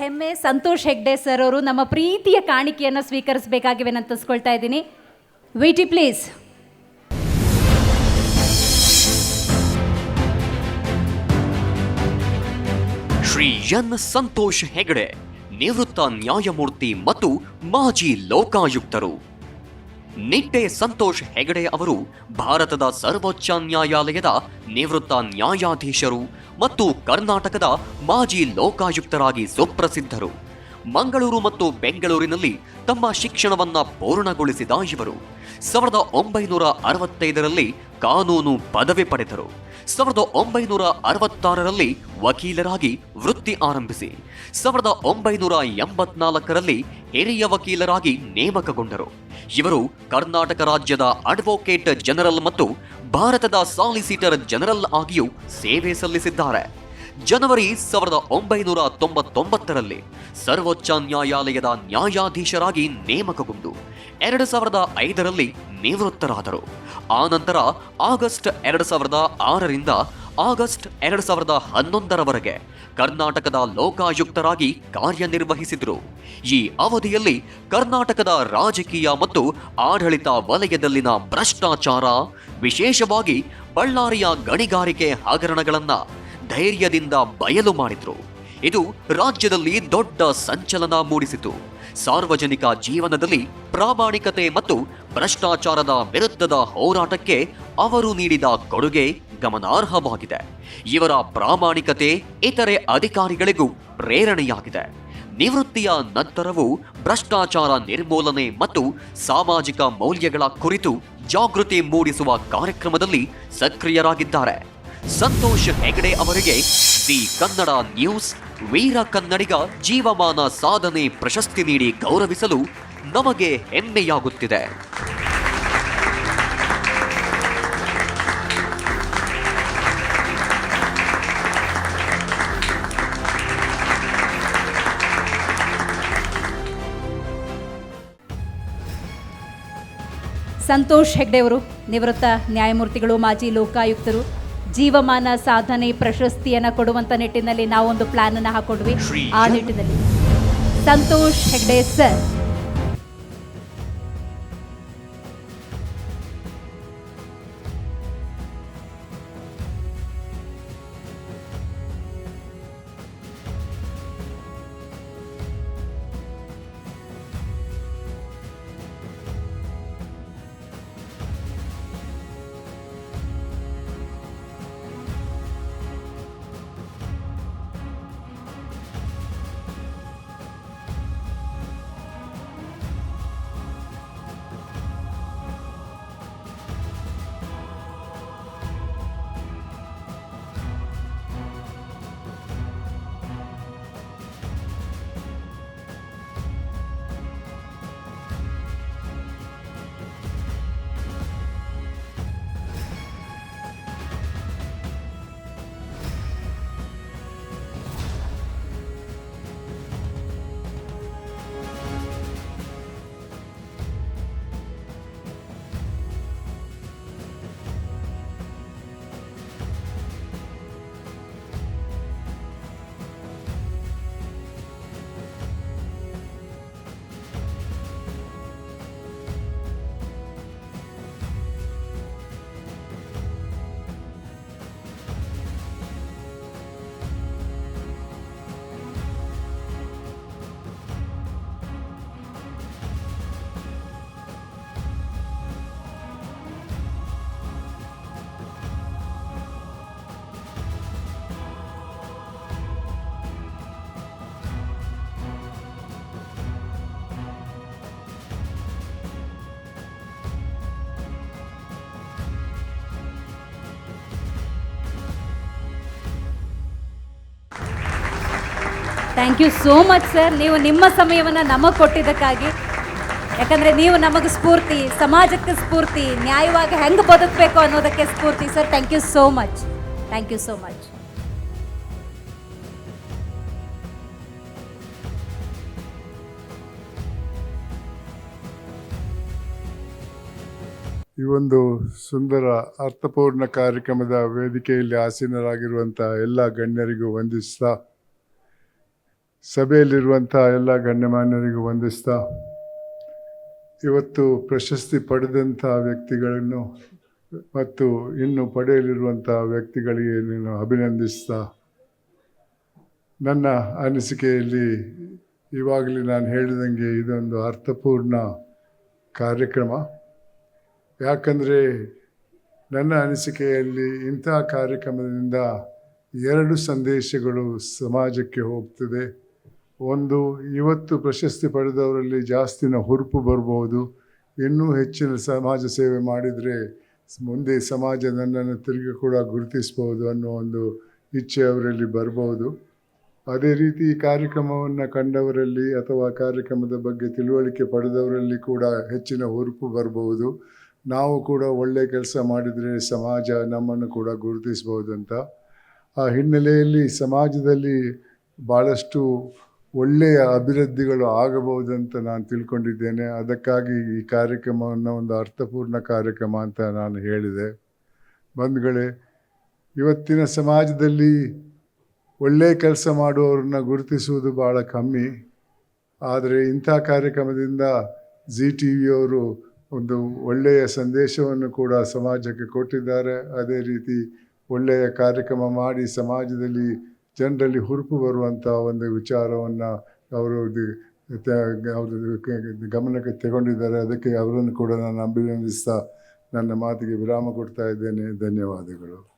ಹೆಮ್ಮೆ, ಸಂತೋಷ್ ಹೆಗ್ಡೆ ಸರ್ ಅವರು ನಮ್ಮ ಪ್ರೀತಿಯ ಕಾಣಿಕೆಯನ್ನು ಸ್ವೀಕರಿಸಬೇಕಾಗಿವೆ ನಂತಿಸ್ಕೊಳ್ತಾ ಇದ್ದೀನಿ. ವಿಟಿ ಪ್ಲೀಸ್ ಶ್ರೀ ಎನ್ ಸಂತೋಷ್ ಹೆಗ್ಡೆ, ನಿವೃತ್ತ ನ್ಯಾಯಮೂರ್ತಿ ಮತ್ತು ಮಾಜಿ ಲೋಕಾಯುಕ್ತರು. ನಿಟ್ಟೆ ಸಂತೋಷ್ ಹೆಗಡೆ ಅವರು ಭಾರತದ ಸರ್ವೋಚ್ಚ ನ್ಯಾಯಾಲಯದ ನಿವೃತ್ತ ನ್ಯಾಯಾಧೀಶರು ಮತ್ತು ಕರ್ನಾಟಕದ ಮಾಜಿ ಲೋಕಾಯುಕ್ತರಾಗಿ ಸುಪ್ರಸಿದ್ಧರು. ಮಂಗಳೂರು ಮತ್ತು ಬೆಂಗಳೂರಿನಲ್ಲಿ ತಮ್ಮ ಶಿಕ್ಷಣವನ್ನ ಪೂರ್ಣಗೊಳಿಸಿದ ಇವರು. ಸಾವಿರದ ಒಂಬೈನೂರ ಅರವತ್ತೈದರಲ್ಲಿ ಕಾನೂನು ಪದವಿ ಪಡೆದರು. ಸಾವಿರದ ಒಂಬೈನೂರ ಅರವತ್ತಾರರಲ್ಲಿ ವಕೀಲರಾಗಿ ವೃತ್ತಿ ಆರಂಭಿಸಿ. ಸಾವಿರದ ಒಂಬೈನೂರ ಎಂಬತ್ನಾಲ್ಕರಲ್ಲಿ ಹಿರಿಯ ವಕೀಲರಾಗಿ ನೇಮಕಗೊಂಡರು. ಇವರು ಕರ್ನಾಟಕ ರಾಜ್ಯದ ಅಡ್ವೊಕೇಟ್ ಜನರಲ್ ಮತ್ತು ಭಾರತದ ಸಾಲಿಸಿಟರ್ ಜನರಲ್ ಆಗಿಯೂ ಸೇವೆ ಸಲ್ಲಿಸಿದ್ದಾರೆ. ಜನವರಿ ಸಾವಿರದ ಒಂಬೈನೂರ ತೊಂಬತ್ತೊಂಬತ್ತರಲ್ಲಿ ಸರ್ವೋಚ್ಚ ನ್ಯಾಯಾಲಯದ ನ್ಯಾಯಾಧೀಶರಾಗಿ ನೇಮಕಗೊಂಡು ಎರಡು ಸಾವಿರದ ಐದರಲ್ಲಿ ನಿವೃತ್ತರಾದರು. ಆನಂತರ ಆಗಸ್ಟ್ ಎರಡು ಸಾವಿರದ ಆರರಿಂದ ಆಗಸ್ಟ್ ಎರಡು ಸಾವಿರದ ಹನ್ನೊಂದರವರೆಗೆ ಕರ್ನಾಟಕದ ಲೋಕಾಯುಕ್ತರಾಗಿ ಕಾರ್ಯನಿರ್ವಹಿಸಿದರು. ಈ ಅವಧಿಯಲ್ಲಿ ಕರ್ನಾಟಕದ ರಾಜಕೀಯ ಮತ್ತು ಆಡಳಿತ ವಲಯದಲ್ಲಿನ ಭ್ರಷ್ಟಾಚಾರ, ವಿಶೇಷವಾಗಿ ಬಳ್ಳಾರಿಯ ಗಣಿಗಾರಿಕೆ ಹಗರಣಗಳನ್ನ ಧೈರ್ಯದಿಂದ ಬಯಲು ಮಾಡಿದ್ರು. ಇದು ರಾಜ್ಯದಲ್ಲಿ ದೊಡ್ಡ ಸಂಚಲನ ಮೂಡಿಸಿತು. ಸಾರ್ವಜನಿಕ ಜೀವನದಲ್ಲಿ ಪ್ರಾಮಾಣಿಕತೆ ಮತ್ತು ಭ್ರಷ್ಟಾಚಾರದ ವಿರುದ್ಧದ ಹೋರಾಟಕ್ಕೆ ಅವರು ನೀಡಿದ ಕೊಡುಗೆ ಗಮನಾರ್ಹವಾಗಿದೆ. ಇವರ ಪ್ರಾಮಾಣಿಕತೆ ಇತರೆ ಅಧಿಕಾರಿಗಳಿಗೂ ಪ್ರೇರಣೆಯಾಗಿದೆ. ನಿವೃತ್ತಿಯ ನಂತರವೂ ಭ್ರಷ್ಟಾಚಾರ ನಿರ್ಮೂಲನೆ ಮತ್ತು ಸಾಮಾಜಿಕ ಮೌಲ್ಯಗಳ ಕುರಿತು ಜಾಗೃತಿ ಮೂಡಿಸುವ ಕಾರ್ಯಕ್ರಮದಲ್ಲಿ ಸಕ್ರಿಯರಾಗಿದ್ದಾರೆ. ಸಂತೋಷ್ ಹೆಗಡೆ ಅವರಿಗೆ ದಿ ಕನ್ನಡ ನ್ಯೂಸ್, ವೀರ ಕನ್ನಡಿಗ ಜೀವಮಾನ ಸಾಧನೆ ಪ್ರಶಸ್ತಿ ನೀಡಿ ಗೌರವಿಸಲು ನಮಗೆ ಹೆಮ್ಮೆಯಾಗುತ್ತಿದೆ. ಸಂತೋಷ್ ಹೆಗ್ಡೆಯವರು ನಿವೃತ್ತ ನ್ಯಾಯಮೂರ್ತಿಗಳು, ಮಾಜಿ ಲೋಕಾಯುಕ್ತರು ಜೀವಮಾನ ಸಾಧನೆ ಪ್ರಶಸ್ತಿಯನ್ನು ಕೊಡುವಂಥ ನಿಟ್ಟಿನಲ್ಲಿ ನಾವೊಂದು ಪ್ಲಾನ್ ಅನ್ನು ಹಾಕೊಂಡ್ವಿ. ಆ ನಿಟ್ಟಿನಲ್ಲಿ. Santosh Hegde sir thank you so much sir ನೀವು ನಿಮ್ಮ ಸಮಯವನ್ನು ನಮಗೆ ಕೊಟ್ಟಿದ್ದಕ್ಕಾಗಿ. ಯಾಕಂದರೆ ನೀವು ನಮಗೆ ಸ್ಫೂರ್ತಿ, ಸಮಾಜಕ್ಕೆ ಸ್ಫೂರ್ತಿ, ನ್ಯಾಯವಾಗಿ ಹೆಂಗೆ ಬದುಕಬೇಕು ಅನ್ನೋದಕ್ಕೆ ಸ್ಫೂರ್ತಿ sir thank you so much thank you so much ಈ ಒಂದು ಸುಂದರ, ಅರ್ಥಪೂರ್ಣ ಕಾರ್ಯಕ್ರಮದ ವೇದಿಕೆಯಲ್ಲಿ ಆಸೀನರಾಗಿರುವಂಥ ಎಲ್ಲ ಗಣ್ಯರಿಗೂ ವಂದಿಸ್ತಾ ಸಭೆಯಲ್ಲಿರುವಂಥ ಎಲ್ಲ ಗಣ್ಯಮಾನ್ಯರಿಗೂ ವಂದಿಸ್ತಾ, ಇವತ್ತು ಪ್ರಶಸ್ತಿ ಪಡೆದಂಥ ವ್ಯಕ್ತಿಗಳನ್ನು ಮತ್ತು ಇನ್ನು ಪಡೆಯಲಿರುವಂಥ ವ್ಯಕ್ತಿಗಳಿಗೆ ನೀನು ಅಭಿನಂದಿಸ್ತಾ, ನನ್ನ ಅನಿಸಿಕೆಯಲ್ಲಿ ಇವಾಗಲೇ ನಾನು ಹೇಳಿದಂಗೆ ಇದೊಂದು ಅರ್ಥಪೂರ್ಣ ಕಾರ್ಯಕ್ರಮ. ಯಾಕಂದರೆ ನನ್ನ ಅನಿಸಿಕೆಯಲ್ಲಿ ಇಂಥ ಕಾರ್ಯಕ್ರಮದಿಂದ ಎರಡು ಸಂದೇಶಗಳು ಸಮಾಜಕ್ಕೆ ಹೋಗ್ತದೆ. ಒಂದು ಇವತ್ತು ಪ್ರಶಸ್ತಿ ಪಡೆದವರಲ್ಲಿ ಜಾಸ್ತಿನ ಹುರುಪು ಬರಬಹುದು ಇನ್ನೂ ಹೆಚ್ಚಿನ ಸಮಾಜ ಸೇವೆ ಮಾಡಿದರೆ ಮುಂದೆ ಸಮಾಜ ನನ್ನನ್ನು ತಿರುಗಿ ಕೂಡ ಗುರುತಿಸ್ಬೋದು ಅನ್ನೋ ಒಂದು ಇಚ್ಛೆ ಅವರಲ್ಲಿ ಬರಬಹುದು ಅದೇ ರೀತಿ ಈ ಕಾರ್ಯಕ್ರಮವನ್ನು ಕಂಡವರಲ್ಲಿ ಅಥವಾ ಕಾರ್ಯಕ್ರಮದ ಬಗ್ಗೆ ತಿಳುವಳಿಕೆ ಪಡೆದವರಲ್ಲಿ ಕೂಡ ಹೆಚ್ಚಿನ ಹುರುಪು ಬರಬಹುದು ನಾವು ಕೂಡ ಒಳ್ಳೆಯ ಕೆಲಸ ಮಾಡಿದರೆ ಸಮಾಜ ನಮ್ಮನ್ನು ಕೂಡ ಗುರುತಿಸ್ಬೋದು ಅಂತ ಆ ಹಿನ್ನೆಲೆಯಲ್ಲಿ ಸಮಾಜದಲ್ಲಿ ಭಾಳಷ್ಟು ಒಳ್ಳೆಯ ಅಭಿವೃದ್ಧಿಗಳು ಆಗಬಹುದಂತ ನಾನು ತಿಳ್ಕೊಂಡಿದ್ದೇನೆ. ಅದಕ್ಕಾಗಿ ಈ ಕಾರ್ಯಕ್ರಮವನ್ನು ಒಂದು ಅರ್ಥಪೂರ್ಣ ಕಾರ್ಯಕ್ರಮ ಅಂತ ನಾನು ಹೇಳಿದೆ. ಬಂಧುಗಳೇ, ಇವತ್ತಿನ ಸಮಾಜದಲ್ಲಿ ಒಳ್ಳೆಯ ಕೆಲಸ ಮಾಡುವವ್ರನ್ನ ಗುರುತಿಸುವುದು ಭಾಳ ಕಮ್ಮಿ. ಆದರೆ ಇಂಥ ಕಾರ್ಯಕ್ರಮದಿಂದ ಜಿ ಟಿ ವಿಯವರು ಒಂದು ಒಳ್ಳೆಯ ಸಂದೇಶವನ್ನು ಕೂಡ ಸಮಾಜಕ್ಕೆ ಕೊಟ್ಟಿದ್ದಾರೆ. ಅದೇ ರೀತಿ ಒಳ್ಳೆಯ ಕಾರ್ಯಕ್ರಮ ಮಾಡಿ ಸಮಾಜದಲ್ಲಿ ಜನರಲ್ಲಿ ಹುರುಪು ಬರುವಂಥ ಒಂದು ವಿಚಾರವನ್ನು ಅವರು ಅವರು ಗಮನಕ್ಕೆ ತಗೊಂಡಿದ್ದಾರೆ. ಅದಕ್ಕೆ ಅವರನ್ನು ಕೂಡ ನಾನು ಅಭಿನಂದಿಸ್ತಾ ನನ್ನ ಮಾತಿಗೆ ವಿರಾಮ ಕೊಡ್ತಾ ಇದ್ದೇನೆ. ಧನ್ಯವಾದಗಳು.